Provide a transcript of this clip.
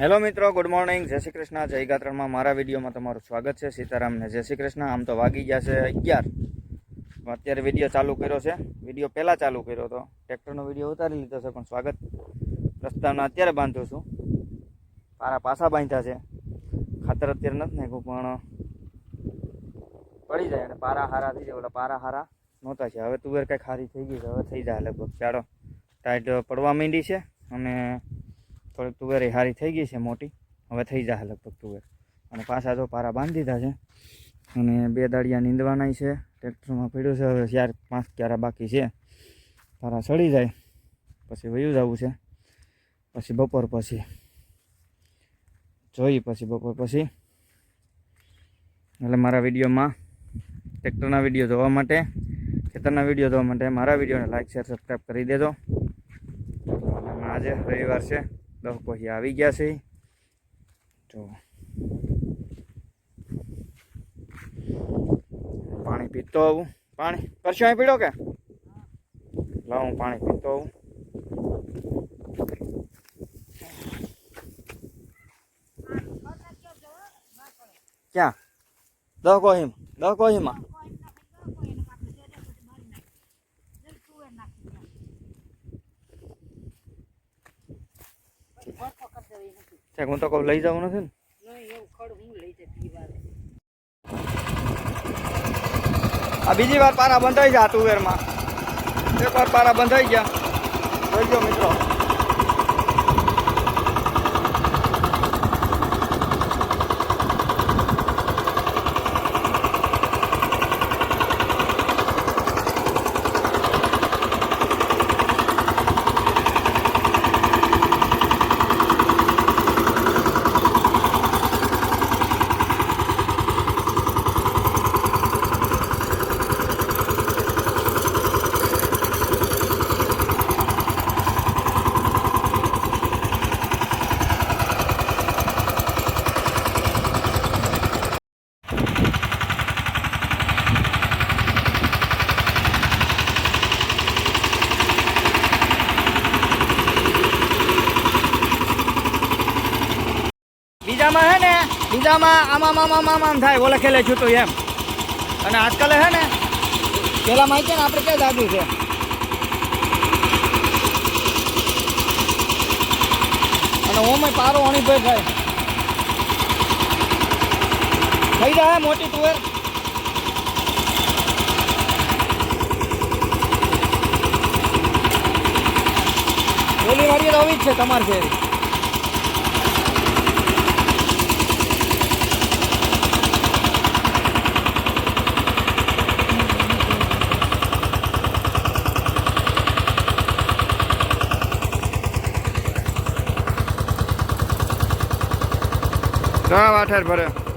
Hello મિત્રો, good morning. જય શ્રી કૃષ્ણ. જય ગાત્રણમાં મારા વિડીયોમાં તમારું સ્વાગત છે. સીતારામને જય શ્રી કૃષ્ણ. આમ તો વાગી ગયા છે અગિયાર. અત્યારે વીડિયો ચાલુ કર્યો છે. વીડિયો પહેલાં ચાલુ કર્યો હતો. ટ્રેક્ટરનો વીડિયો ઉતારી લીધો છે, પણ સ્વાગત રસ્તાના અત્યારે બાંધું છું. પારા પાસા બાંધ્યા છે. ખાતર અત્યારે નથી નાખ્યું, પણ પડી જાય. અને પારા હારા થઈ જાય. ઓલા પારા હારા નહોતા છે. હવે તુવેર કંઈક હારી થઈ ગઈ છે. હવે થઈ જાય લગભગ. ચાલો, ટાઈટ પડવા માંડી છે. અને થોડીક તુવેર એ હારી થઈ ગઈ છે મોટી. હવે થઈ જાય લગભગ તુવેર. અને પાછા જો પારા બાંધી દીધા છે. અને બે દાડિયા નીંદવાના છે. ટ્રેક્ટરમાં પડ્યું છે. હવે ચાર, પાંચ ક્યારા બાકી છે. પારા સડી જાય. પછી વયું જવું છે. પછી બપોર પછી. જોઈ પછી બપોર પછી. એટલે મારા વિડીયોમાં ટ્રેક્ટરના વીડિયો જોવા માટે, ખેતરના વીડિયો જોવા માટે મારા વિડીયોને લાઈક શેર સબસ્ક્રાઈબ કરી દેજો. આજે રવિવાર છે. દસ પછી આવી ગયા છે. જો. પાણી પીતો આવું. પાણી? પરસ્યો પીડો કે? લાવ હું પાણી પીતો આવું. ક્યાં? દહ કોહીમ? દહ કોહીમાં? છે, હું તો કહું, લઈ જવું નથી ને? આ બીજી વાર પારા બંધાઈ ગયા તુવેરમાં એક વાર પારા બંધાઈ ગયા. જોઈ મિત્રો. બીજામાં હે ને, બીજામાં આમાં આમ આમ આમ આમ થાય, ઓલે ખેલે છૂટું એમ. અને આજકાલ હે ને, પેલા માહિતી ને આપણે ક્યાં દાદુ છે અને ઓમાં પારો અણી ભાઈ થાય. થઈ જાય મોટી તુવેર ઓલી વાળી તો આવી જ છે તમારે છે ઘણા વાઠેર ભરે.